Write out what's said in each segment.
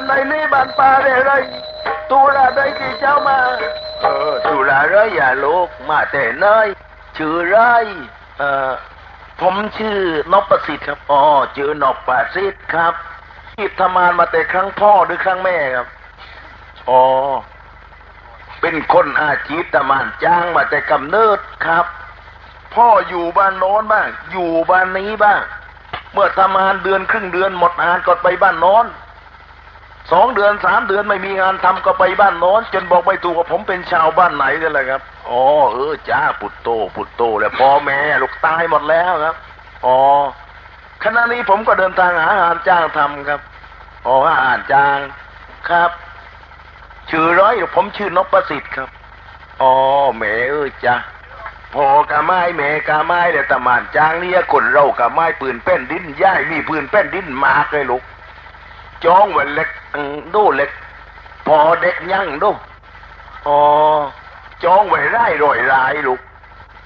านในนี้บันป่าได้ไรตุระได้ที่เจ้ามา เออตุระไรอย่าลูกมาแต่เนยชื่อไรเออผมชื่อนพประสิทธิ์ครับอ๋อชื่อนพประสิทธิ์ครับที่ทำงานมาแต่ครั้งพ่อหรือครั้งแม่ครับอ๋อเป็นคนอาชีพทำงานจ้างมาแต่กำเนิดครับ พ่ออยู่บ้านโน้นบ้าง อยู่บ้านนี้บ้าง เมื่อทำงานเดือนครึ่งเดือนหมดงานก็ไปบ้านโน้น สองเดือนสามเดือนไม่มีงานทำก็ไปบ้านโน้นจนบอกไม่ถูกว่าผมเป็นชาวบ้านไหนกันเลยครับอ๋อเออจ้าปุตโตปุตโตแล้วพ่อแม่ลูกตายหมดแล้วครับอ๋อขณะนี้ผมก็เดินทางหาอาหารจ้างทำครับอ๋อหาอาหารจ้างครับ ชื่อร้อยผมชื่อนพประสิทธิ์ครับอ๋อแม่เอ้ยจ้าพอกะไม้แม่กะไม้แต่ตะมานจางเนี่ยคนเรากะไม้ปืนแป้นดินย่ายมีปืนแป้นดินมากเลยลูก จ้องไว้เล็กอืมดูเล็ก พอเด็กยั่งดูอ๋อจ้องไว้ไร่รอยรายลูก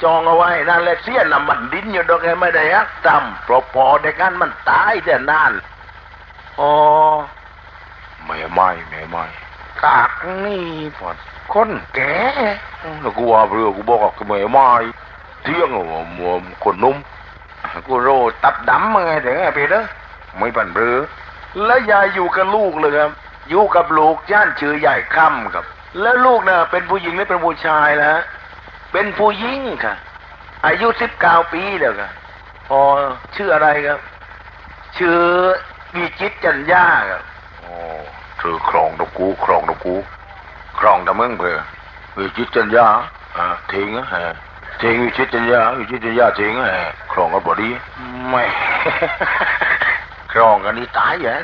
จองเอาไว้นั่นแหละเสียน้ำมันดินอยู่ดอกไงไม่ได้ฮักตำเพราะพอเด็กนั้นมันตายแต่นานอ๋อไม่ไม่ไม่ไม่กากนี่พอคนแก่แล้วกูว่าเรือกูบอกว่าไม่ไม่เที่ยงว่ามัวคนนุ่มกูโรตับดำมาไงถึงไงพี่เด้อไม่ปันเรือ แล้วยายอยู่กับลูกเลยครับ อยู่กับลูกย่านชื่อใหญ่ค่ำครับ แล้วลูกน่ะเป็นผู้หญิงหรือเป็นผู้ชายแล้วเป็นผู้หญิงค่ะ อายุสิบเก้าปีแล้วค่ะอ๋อชื่ออะไรครับ ชื่อวิจิตรจันยาครับโอ้ชื่อครองตะกูครองตะกูครองตะมึงเพื่อวิจิตรจันยาอ่าทิ้งอะฮะทิ้งวิจิตรจันยาวิจิตรจันยาทิ้งอะฮะครองกันพอดีไม่ ครองกันนี่ตายแย่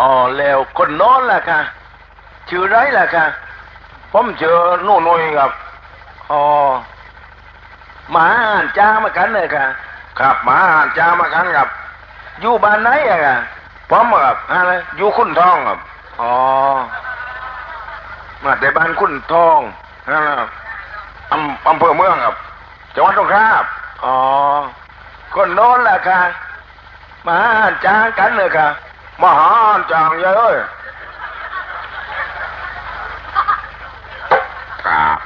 อ๋อแล้วคนโน้นล่ะค่ะชื่อไรล่ะค่ะผมเจอโน่นน่ยครับอ๋อหมาอ่านจ้ามากันเลยค่ะครับหมาอ่านจ้ามากันครับอยู่บ้านไหนอะค่ะผมครับอะไรอยู่คุณทองครับอ๋อมาแต่บ้านคุณทองนั่นแหละครับอำอำเภอเมืองครับจังหวัดสงขลาครับอ๋อคนโน้นแหละค่ะห มาอ่านจ้ากันเลยค่ะมาหาอ่านจางเยอะเลยครับ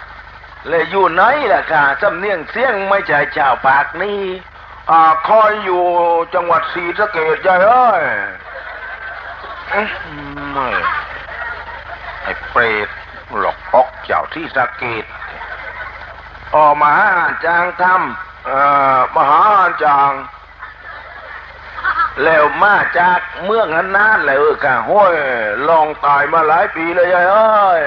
เลยอยู่ไหนล่ะค่ะสำเนียงเสียงไม่ใช่ชาวปากนี่อ่าคอยอยู่จังหวัดศรีสะเกดยายเอ้ยอื้อไม่ไอ้เปรตหลอกปอกเจ้าที่สะเกดออกมาหาอาจางทำเอ่อมาหาอาจาง แล้วมาจากเมืองนั้นนานเลยเออค่ะห้วยลองตายมาหลายปีเลยยายเอ้ย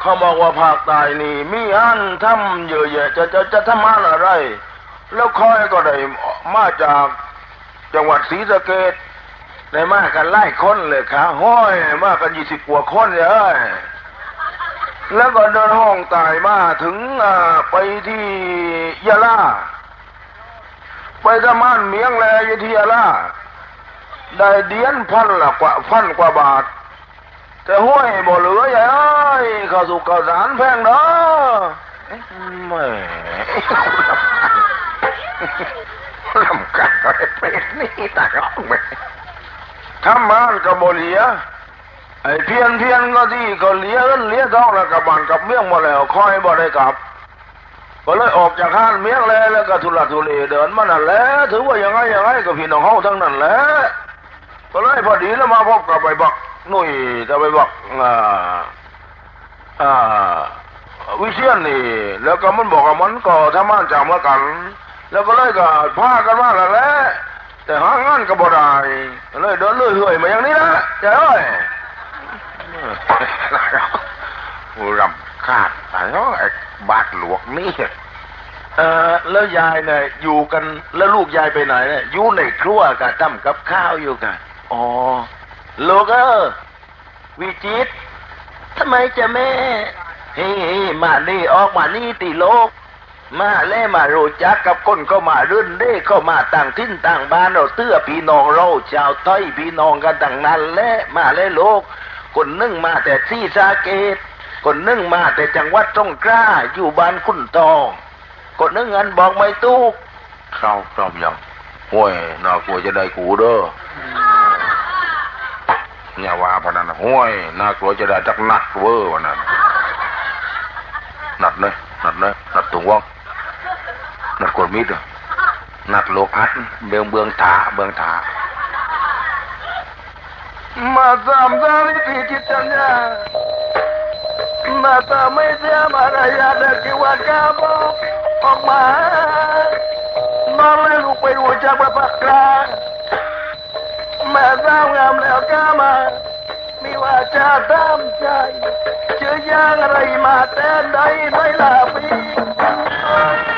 เขาบอกว่าภาคใต้นี่มีอันทำเยอะแยะจะจะจะทำอะไร แล้วคอยก็ได้มาจากจังหวัดศรีสะเกดได้มากันไล่คนเลยค่ะห้อยมากันยี่สิบกว่าคนเลย แล้วก็เดินห้องตายมาถึงไปที่ยะลา ไปทำงานเมียงแลยู่ที่ยะลาได้เดียนพันละกว่าพันกว่าบาท แต่ห้วยบ่เหลือใหญ่เอ้ยข้าวสุกข้าวสารแพงเด้อแหม่ลำกัดอะไรเป็นนี่ตาร้องไปทำมานกับบเลียไอ้เพียนเพียนก็ที่ก็เลียเงินเลียทองแล้วกับบ้านกับเมี่ยงมาแล้วคอยบ่ได้กลับ ก็เลยออกจากห้านเมียงแล้วแล้วก็ทุลักทุเลเดินมานั่นแหละถือว่ายังไงยังไงก็พี่น้องเฮาทั้งนั้นแหละก็เลยพอดีแล้วมาพบกับไปบักหนุ่ยจะไปบักอ่าอ่าวิเชียนนี่ แล้วก็มันบอกว่ามันก็ทำงานจากเมื่อกัน แล้วก็เลยก็พากันมาแล้วแหละแต่หางานก็บ่ได้ก็เลยเดินเลื่อยเหื่อยมาอย่างนี้นะเจ้าเอ้ยกูรำ คาดตาร้องไอ้บาดหลวกนี่เออแล้วยายเนี่ยอยู่กันแล้วลูกยายไปไหนเนี่ยอยู่ในครัวกับทำกับข้าวอยู่กันอ๋อลูกเออวิจิตทำไมจะแม่เฮ้มานี่ออกมานี่ติโลก มาแล่มาโรจักกับคนก็มารื่นเด้เข้ามาต่างทิ้นต่างบ้านเราเตื้อพี่น้องเราชาวไทยพี่น้องกันต่างนั้นและมาแล่โลก คนนึ่งมาแต่ที่สาเกต คนหนึ่งมาแต่จังหวัดตรงกล้าอยู่บ้านคุณทองคนหนึ่งอันบอกไม่ตู้เข้าพร้อมยังโอ้ยน่ากลัวจะได้กูเด้อเนี่ยว่าพนันนะโอ้ยน่ากลัวจะได้จักนัดเวอร์วันนั้นนัดเลยนัดเลยนัดตุงว่องนัดกดมิดอะนัดโลอัดเบืองเบืองถาเบืองถามาทำตามนิติจิตจัญญามาทำไม่เสียมารยาทกิวัดกาบอกออกมาน้องและลูกไปรู้จักประปักกลางแม่สาวงามแล้วกามามีว่าจะตา mata meja marayada jiwa kamu Oma Mama lupai wajah bapak kran Mata ngamlel kama Miwa cadam jai Jejang rai maten dai dai lapi.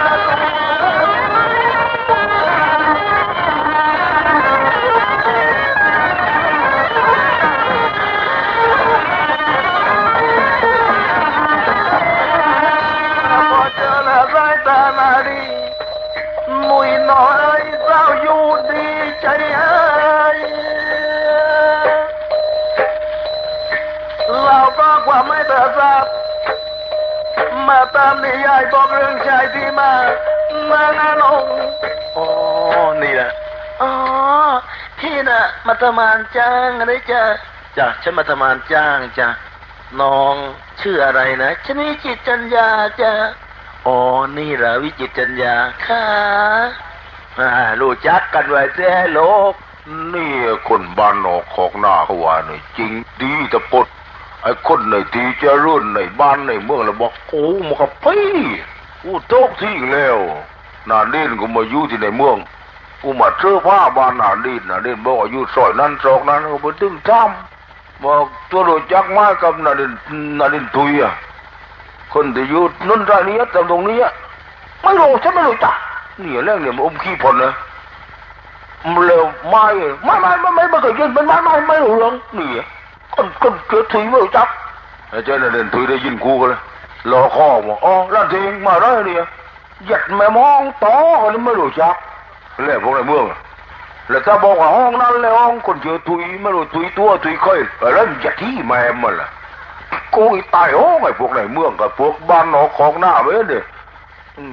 มาตามนิยายบอกเรื่องชายที่มา มางานองค์อ๋อนี่แหละอ๋อพี่น่ะมาทำงานจ้างอะไรจ้ะจ้ะฉันมาทำงานจ้างจ้ะน้องชื่ออะไรนะฉันวิจิตรจัญญาจ้ะอ๋อนี่เหรอวิจิตรจัญญาค่ะอ่ารู้จักกันไว้แท้โลกนี่คนบ้านนอกของหน้าเขาว่านี่จริงดีแต่ปด ไอ้คนในทีเจะรุ่นในบ้านในเมืองแล้วบอกโอ้มันก็พี่กูโตที่แล้วนาเล่นกูมาอยู่ที่ในเมืองกูมาเจอผ้าบ้านนาเล่นนาเล่นบอกอยู่ซอยนั้นซอกนั้นกูไปตึ้งทำบอกตัวรู้จักมากับนาเล่นนาเล่นทุยอะคนที่อยู่นนทานีตรงตรงนี้ไม่รู้ฉันไม่รู้จักเนี่ยเรื่องเนี่ยมันอมขี้ผลนะมันเร็วไม่ไม่ไม่ไม่ไม่ไม่เคยยินมันไม่ไม่ไม่รู้เรื่องนี่ คนคนเกิดถุยไม่รู้จักไอ้เจ้าเนี่ยเดินถุยได้ยินกูกันเลยรอข้อมาอ๋อร้านเองมาได้เนี่ยหยัดแม่มองต่อคนนี้ไม่รู้จักแล้วพวกในเมืองอะแล้วถ้าบอกว่าห้องนั้นเลยห้องคนเจอถุยไม่รู้ถุยตัวถุยค่อยแล้วหยัดที่แม่มันล่ะกูตายห้องไอ้พวกในเมืองกับพวกบ้านนอกของหน้าเว้ยเด้อื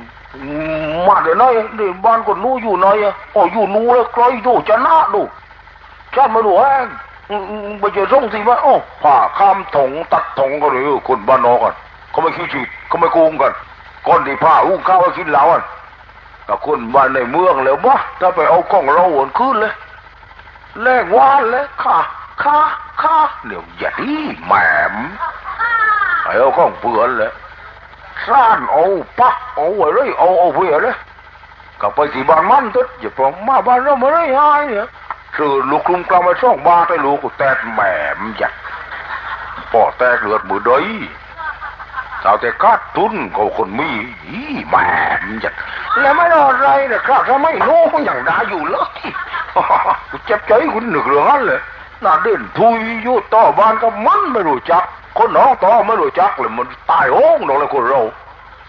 มาเดี๋ยวน้อยเดี๋ยวบ้านคนนู้อยู่น้อยอะอ๋ออยู่นู้แล้วใครดูจะน่าดูชาติมาดูแห้ง ไปเจอร่องสิว่าโอ้ผ่าข้ามถงตัดถงกันเลยคนบ้านนอกกันเขาไม่ขี้ฉีดเขาไม่โกงกันก้อนที่ผ้าอุ้งข้าวกินเหล้าอะกับคนบ้านในเมืองแล้ววะถ้าไปเอากล้องเราวนขึ้นเลยแลกวานเลยค่ะค่ะค่ะเดี๋ยวอย่าดีแหมมไอ้เอากล้องเปือนเลยซ่านเอาปักเอาไว้เลยเอาเอาเวียเลยกลับไปที่บ้านมันตึ๊ดอย่าพอมาบ้านเราไม่ได้หายเนี่ย ซื้อลูกลุ่มกลางมาช่องบาทให้ลูกแตกแหมมยักพ่อแตกเลือดมือดอยสาวแต่กาดทุนเขาคนมีแหมมยักแล้วไม่รออะไรนะครับถ้าไม่โน้อย่างดาอยู่เลยกูเจ็บใจคุณหนึกเรื่องนั้นเลยน่าเด่นทุยอยู่ต่อบ้านก็มันไม่รู้จัก คนน้องต่อไม่รู้จักเลยมันตายโห้งดอกเลยคนเรา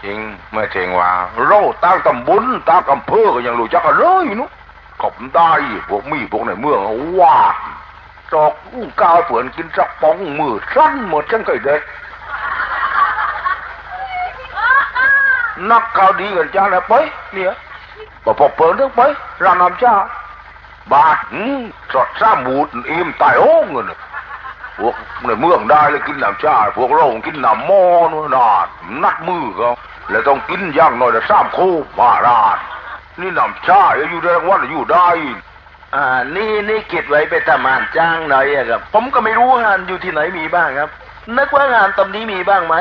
จริงไม่จริงว่าเราตั้งตำบลตั้งอำเภอก็ยังรู้จักกันเลยนุ ขอบได้พวกมีพวกในเมืองว้าจอกอู้กาวเปือนกินจักปองมือสั้นหมดฉันเคยเด็กนักข่าวดีกันจ้าแล้วไปเนี่ยพอพอเปิดเรื่องไปรานน้าบาทอืมสดซ้ำบูดอิ่มตายโอ้งเงินพวกในเมืองได้เลยกินน้ำชาพวกเรากินน้ำหมอนู่นนาดนัดมือเขาแล้วต้องกินย่างน้อยละสามคู่มาร้า นนี่น้ำชาอยู่ได้ทั้งวันอยู่ได้อ่านี่นี่เก็บไว้ไปทำงานจ้างหน่อยอะครับ ผมก็ไม่รู้งานอยู่ที่ไหนมีบ้างครับ นึกว่างานตำนี้มีบ้างไหม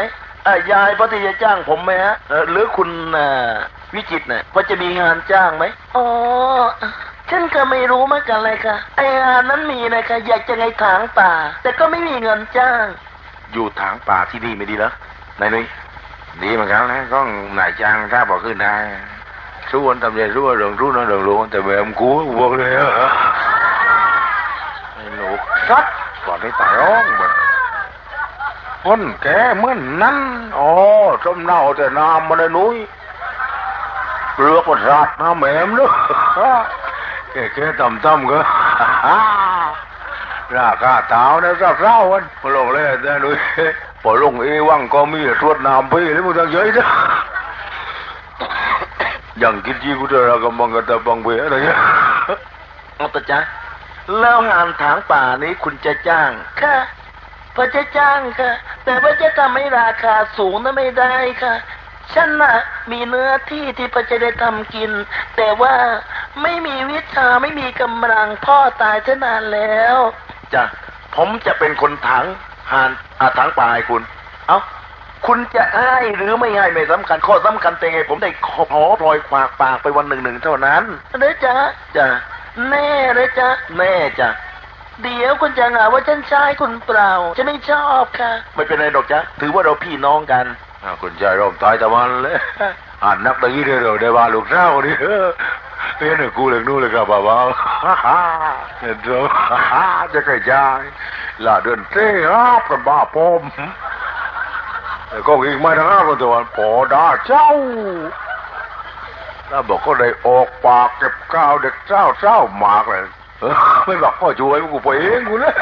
อ่ายายพอที่จะจ้างผมไหมฮะเออหรือคุณอ่าวิจิตรเนี่ยพอจะมีงานจ้างไหมอ๋อฉันก็ไม่รู้เหมือนกันเลยค่ะไองานนั้นมีนะคะอยากจะไงถางป่า แต่ก็ไม่มีเงินจ้าง อยู่ทางป่าที่นี่ไม่ดีเหรอนายนุ้ยดีเหมือนกันนะก็นายจ้างถ้าบอกขึ้นได้ Su anh tầm về su ở đường su nó đường luôn, tại vì em cua vô đây hả? Luộc sắt còn cái tài ón mình con kẻ mới nắn ồ, trong nào thì nam mà đây núi rước mà rạt nó mềm nữa cái cái tầm tâm cơ Ra cả táo nó ra rau anh, mà lộn lên ra núi bỏ lùng y quăng có mi suốt nam bi lấy một thằng giấy đó. อย่างกิจีกุตระกำบังกตะบังเวอะไรเงี้ยเอาตะจ้าแล้วหานถางป่านี้คุณจะจ้างค่ะพระจะจ้างค่ะ แต่ว่าจะทำให้ราคาสูงนั้นไม่ได้ค่ะฉันน่ะมีเนื้อที่ที่พระจะได้ทำกิน แต่ว่าไม่มีวิชาไม่มีกำลังพ่อตายเช่นานแล้วจ้ะผมจะเป็นคนถางหานอาถางป่าให้คุณ เอา้า คุณจะให้หรือไม่ให้ไม่สำคัญข้อสำคัญแต่ไงผมได้ขอพอพลอยขวากปากไปวันหนึ่งหนึ่งเท่านั้นเด้อจ๊ะจ้ะแน่เลยจ๊ะแน่จ้ะเดี๋ยวคุณจะหาว่าฉันใช้คุณเปล่าจะไม่ชอบค่ะ ไม่เป็นไรดอกจ๊ะถือว่าเราพี่น้องกันอ่าคุณชายรอบตายตะวันเลยอ่านนักตะกี้เดียวได้บาลูกเศร้าดิเออเฮ้ยเนี่ยกูเลยนู่นเลยครับบ้าๆฮ่าฮ่าเนี่ยเจ้าฮ่าฮ่าจะกระจายลาเดินเต้ฮับกันบ้าพมแต่ ก็อีกไม่ทั้งห้าคนตะวันพอดาเจ้าถ้าบอกก็ได้ออกปากเก็บก้าวเด็กเจ้าเจ้ามากเลยไม่บอกพ่อช่วยกูไปเองกูเลย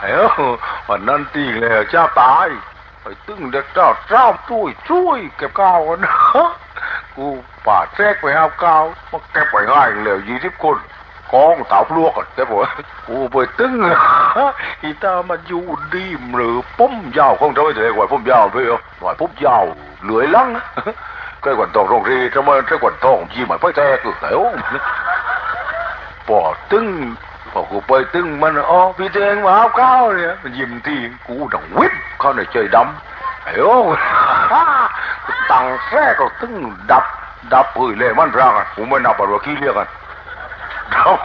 เอ้าวันนั้นตีเลยเจ้าตายไปตึ้งเด็กเจ้าเจ้าช่วยช่วยเก็บก้าวกันนะกูป่าดแทรกไปห้าก้าวมาเก็บไปง่ายเลยยี่สิบคน องตาพลวกแต่บอกกูไปตึ้งอีตามันอยู่ดีมหรือปุ้มยาวของเจ้าเลยกว่าปุ้มยาวไปเอาหน่อยปุ้มยาวเหลือยลังก็กวนตองรงเรีทำไมก็กวนตองยี่หมายไปแท้กูเดี๋ยวปอตึ้งพอกูไปตึ้งมันอ๋อพี่เตงมาเอาข้าเนี่ยมันยิ้มทีกูดังวิบเข้าในใจดำเอ้ยตังแท้ก็ตึ้งดับดับเผยเลยมันรงกอะกูไม่นับว่าขี้เลี้ยกัน ดับ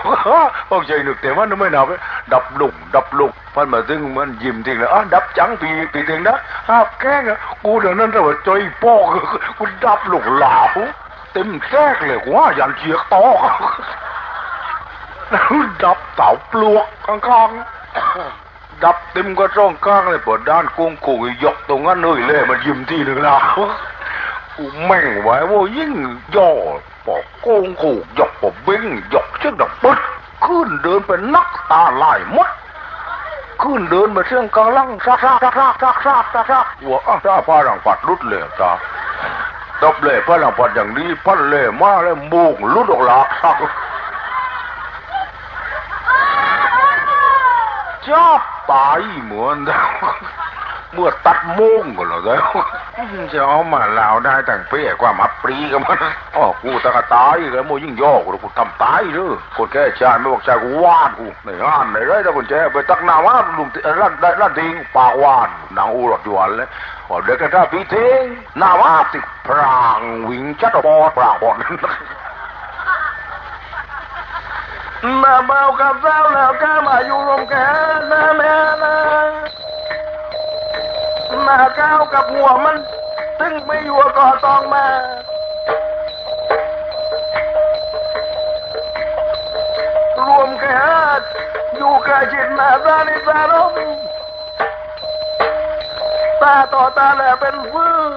พวกใจนึกแต่ว่าไม่หนับดับลุกดับลุกพันมาถึงมันยิ้มทิ้งเลยอะดับจังปีปีถึงนะฮับแก้งกูเดี๋ยวนั้นเราใจปอกกูดับลุกเหลาเต็มแทกเลยว่าย่างเชียกตอกดับเสาปลวกข้างๆดับเต็มกระร่องข้างเลยปวดด้านกุ้งกูยกตรงนั้นเลยเลยมันยิ้มที่หนึ่งแล้ว กูแม่งไว้ว่ายิ่งย่อปอกโกงขู่หยอกปอบิงหยอกเชือกดอกปึ๊ดขึ้นเดินเป็นนักตาลายมดขึ้นเดินมาเชื่องกำลังซากซากซากซากซากซากซาหัวอ้าซาพาหลังปัดรุดเลยจ้าตบเล่พาหลังปัดอย่างนี้พันเล่มาแล้วมูกรุดออกหลัซักจ้าไปเหมือนเดิ เมื่อตัดโมงก็แล้วเด้อจะเอามาลาวได้ตั้งเปี้ยกว่ามาปรีกันมันอ๋อกูตะกะตายแล้วโมยิ่งย่อกูกูทำตายเด้อคนแก่ชาไม่บอกชายกูวาดกูในงานในไรแต่คนแก่ไปตักหน้าว่าลุงร้านร้านทิ้งปากวานนางอูรอดยวนเลยว่าเด็กกระท้าปีทิ้งหน้าว่าติพรางวิ่งจัดบอดพรางบอดมาเบากับเจ้าแล้วก็มาอยู่รวมกันนะแม่นะ มาก้าวกับหัวมันถึงไม่อยู่ก็ต้องมารวมกันอยู่กับจิตนาตานิสารมตาต่อตาแล้วเป็นฟื้น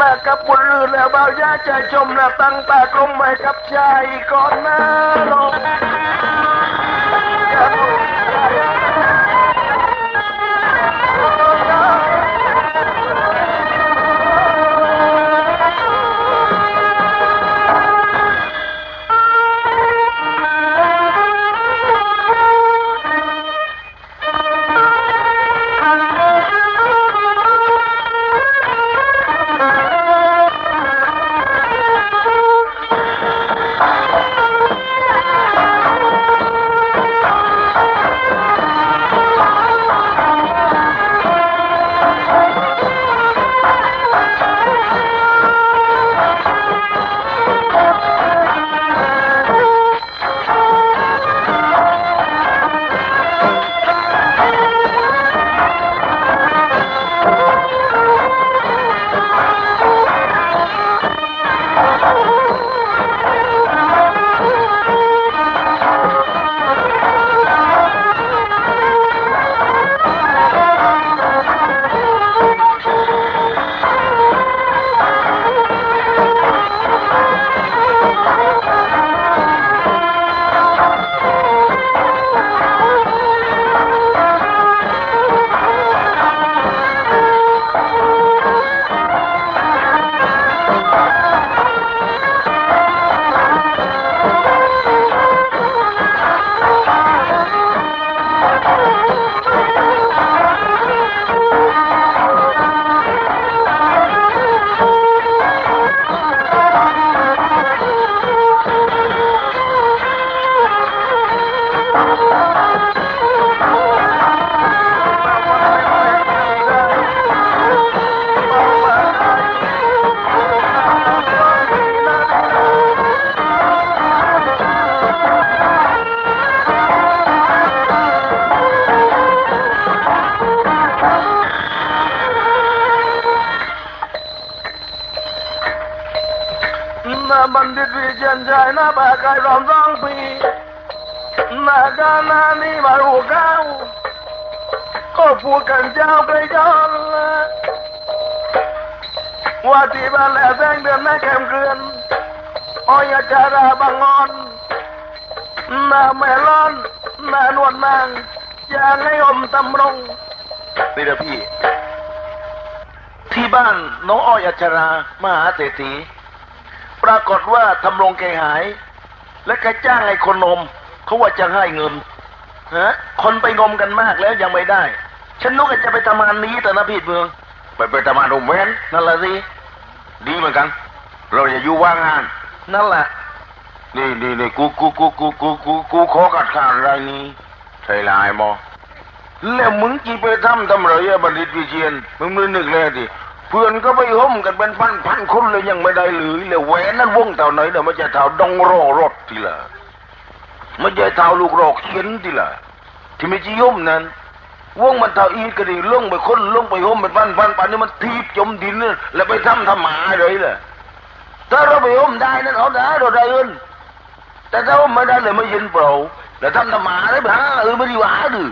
มากับบุญลือแล้วเบายาใจชมและตั้งตากลมไว้กับชายก่อนหน้าลง อนออยจาราบางงอนหน้าแม่ร้อนหน้านวลนางอย่างให้อมตำรงนี่นะพี่ ที่บ้านน้องอ้อยอัชรา มหาเศรษฐี ปรากฏว่าทำรงแกหาย และแกจ้างไอ้คนนมเขาว่าจะให้เงินฮะคนไปงมกันมากแล้วยังไม่ได้ ฉันนึกว่าจะไปทำงานนี้แต่นะพี่เมือง ไปไปทำงานโรงแรมนั่นแหละสิดีเหมือนกัน เราอย่าอยู่ว่างงาน นั่นแหละนี่นี่นี่กูกูกูกูกูกูกูขอกัดขาดอะไรนี้ใช่ลายมอแล้วมึงจีไปทำทำไรอะบัณฑิตวิเชียนมึงไม่นึกเลยดิ เพื่อนก็ไปห่มกันเป็นพันพันคนเลยยังไม่ได้หรือแล้วแหวนนั้นวงเท่าไหนเดี๋ยวมันจะเท่าดองรอรถทีละมันจะเท่าลูกรอกเขียนทีละที่ไม่จีย่มนั้นวงมันเท่าอีกก็ดีลงไปคนลงไปห่มเป็นพันพันปันนี่มันทีบจมดินเนี่ยแล้วไปทำทำหมาเลยล่ะถ้าเราไปห่มได้นั้นเอาได้เราได้เงินแต่ถ้าไม่ได้เลยไม่ยินเปล่าแล้วทำทำหมาได้ไหมฮะเออไม่ดีหวาดือ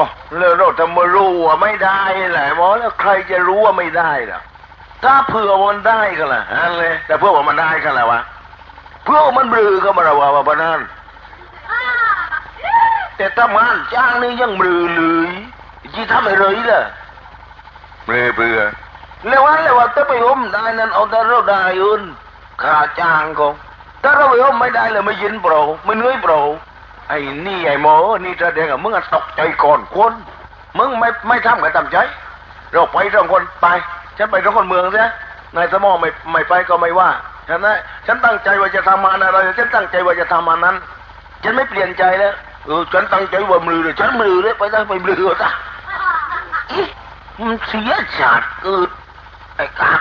อ๋อแล้วเราจะมารู้ว่าไม่ได้แหละหมอแล้วใครจะรู้ว่าไม่ได้ล่ะ ถ้าเผื่อมันได้ก็ล่ะอันเลยแต่เพื่อว่ามันได้ก็แล้ววะเพื่อมันบลือก็มาระว่าว่าปะนั้นแต่ถ้ามันจ้างนี่ยังบลือเลยจีทำอะไรล่ะเบลือเบื่อแล้วว่าแล้วว่าถ้าไปอมได้นั้นเอาแต่เราได้อื่นค่าจ้างก็ถ้าเราไปอมไม่ได้เลยไม่ยินเปล่าไม่เหนื่อยเปล่า ไอ้นี่ไอ้หมอนี่แสดงว่ามึงอะตกใจก่อนคนมึงไม่ไม่ทำกับตามใจเราไปสองคนไป ฉันไปสองคนเมืองซะนายสมองไม่ไม่ไปก็ไม่ว่าฉันนะฉันตั้งใจว่าจะทำงานอะไรฉันตั้งใจว่าจะทำงานนั้น ฉันไม่เปลี่ยนใจแล้วเออฉันตั้งใจว่ามือเลยฉันมือเลยไปได้ไปมือซะอิมันเสียชาติเกิดไอ้กาก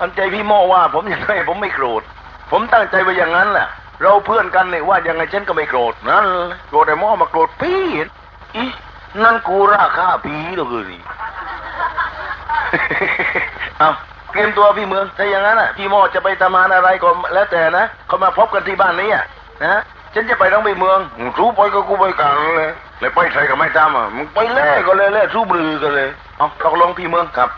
ตั้งใจพี่โมว่า ผมยังไงผมไม่โกรธผมตั้งใจไว้อย่างนั้นแหละ เราเพื่อนกันเนี่ยว่ายังไงฉันก็ไม่โกรธนั่นโกรธไอ้หมอมาโกรธพี่อีนั่นกูราคาผีเหรอคือนี่เอาเตรียมตัวพี่เมืองถ้าอย่างนั้นอะพี่โมจะไปทำงานอะไรก็แล้วแต่นะเขามาพบกันที่บ้านนี้อะนะฉันจะไปต้องไปเมืองสู้ไปก็กูไปกันเลยเลยไปใครก็ไม่ทำอะมึงไปเล่ก็เลยเล่สู้มือกันเลยเอาตกลงพี่เมืองครับ